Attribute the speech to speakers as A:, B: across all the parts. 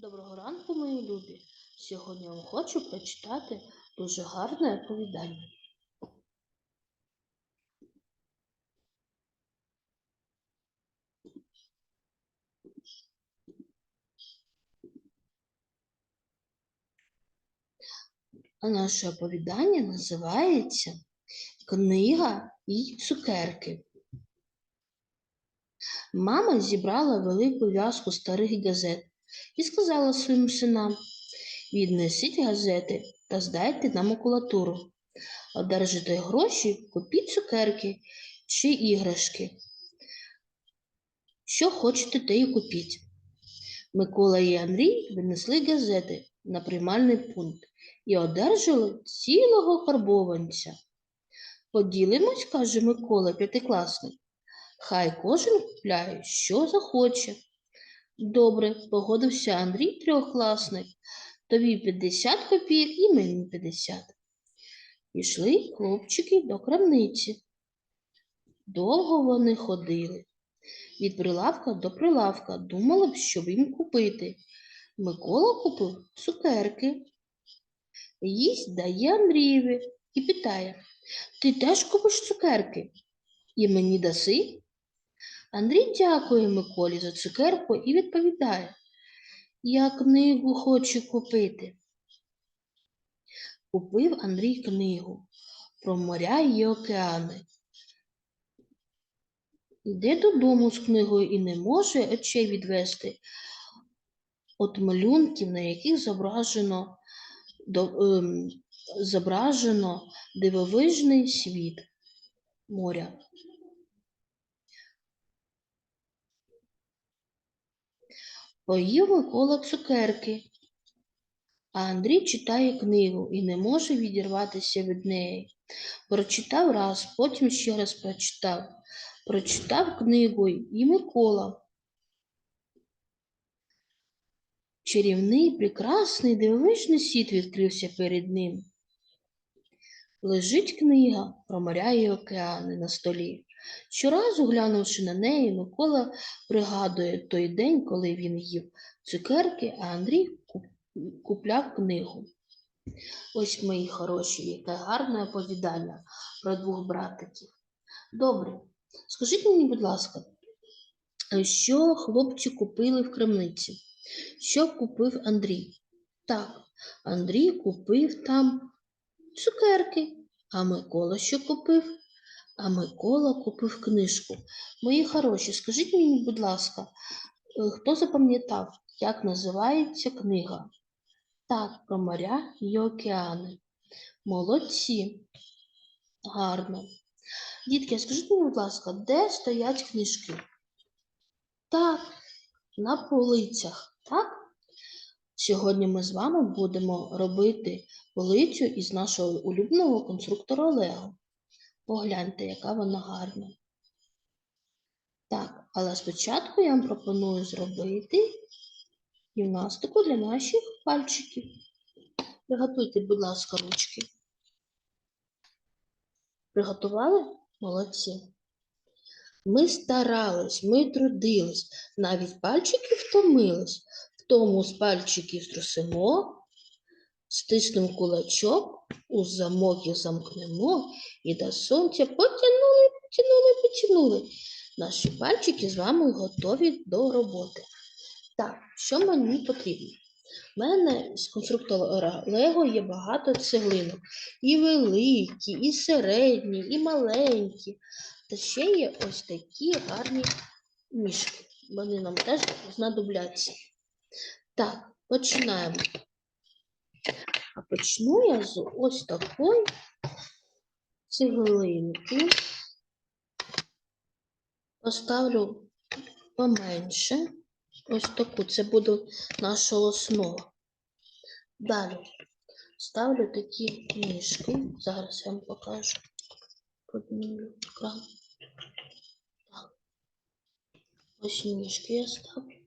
A: Доброго ранку, мої любі. Сьогодні я вам хочу прочитати дуже гарне оповідання. А наше оповідання називається Книга і цукерки. Мама зібрала велику в'язку старих газет і сказала своїм синам: віднесіть газети та здайте на макулатуру. Одержите гроші, купіть цукерки чи іграшки. Що хочете, те й купіть. Микола і Андрій віднесли газети на приймальний пункт і одержали цілого карбованця. Поділимось, каже Микола, п'ятикласник. Хай кожен купляє, що захоче. Добре, погодився Андрій трьохкласник. Тобі 50 копійок і мені 50. Пішли хлопчики до крамниці. Довго вони ходили. Від прилавка до прилавка думали б, що їм купити. Микола купив цукерки. Їсть дає Андрієві і питає, ти теж купиш цукерки? І мені даси? Андрій дякує Миколі за цукерку і відповідає, я книгу хочу купити. Купив Андрій книгу про моря і океани. Йде додому з книгою і не може очей відвести от малюнків, на яких зображено, до, ем, зображено дивовижний світ моря. Поїв Микола цукерки, а Андрій читає книгу і не може відірватися від неї. Прочитав раз, потім ще раз прочитав. Прочитав книгу і Микола. Чарівний, прекрасний, дивовижний світ відкрився перед ним. Лежить книга про моря і океани на столі. Щоразу, глянувши на неї, Микола пригадує той день, коли він їв цукерки, а Андрій купляв книгу. Ось мої хороші, яке гарне оповідання про двох братиків. Добре, скажіть мені, будь ласка, що хлопці купили в крамниці? Що купив Андрій? Так, Андрій купив там цукерки, а Микола що купив? А Микола купив книжку. Мої хороші, скажіть мені, будь ласка, е, хто запам'ятав, як називається книга? Так, про моря і океани. Молодці. Гарно. Дітки, скажіть мені, будь ласка, де стоять книжки? Так, на полицях, так? Сьогодні ми з вами будемо робити полицю із нашого улюбленого конструктора Лего. Погляньте, яка вона гарна. Так, але спочатку я вам пропоную зробити гімнастику для наших пальчиків. Приготуйте, будь ласка, ручки. Приготували? Молодці. Ми старались, ми трудились, навіть пальчики втомились. Втому з пальчиків струсимо, стиснемо кулачок, у замок їх замкнемо і до сонця потягнули, потягнули, потягнули. Наші пальчики з вами готові до роботи. Так, що мені потрібно? У мене з конструктора Лего є багато цеглинок. І великі, і середні, і маленькі. Та ще є ось такі гарні мішки. Вони нам теж знадобляться. Так, починаємо. Почну я з ось такої цеглинки. Поставлю поменше. Ось таку. Це буде наша основа. Далі ставлю такі ніжки. Зараз я вам покажу. Подніму екран. Так. Ось ніжки я ставлю.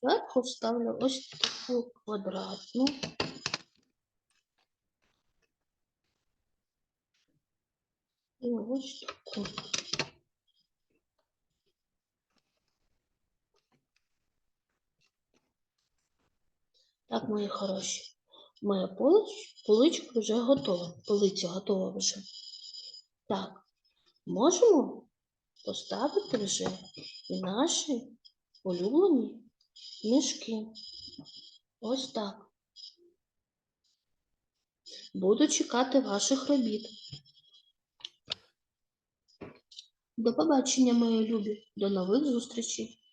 A: Зверху ставлю ось таку квадратну. І ось таку. Так, мої хороші. Моя полич, поличка вже готова. Полиця готова вже. Так, можемо поставити вже і наші улюблені книжки. Ось так. Буду чекати ваших робіт. До побачення, мої любі. До нових зустрічей.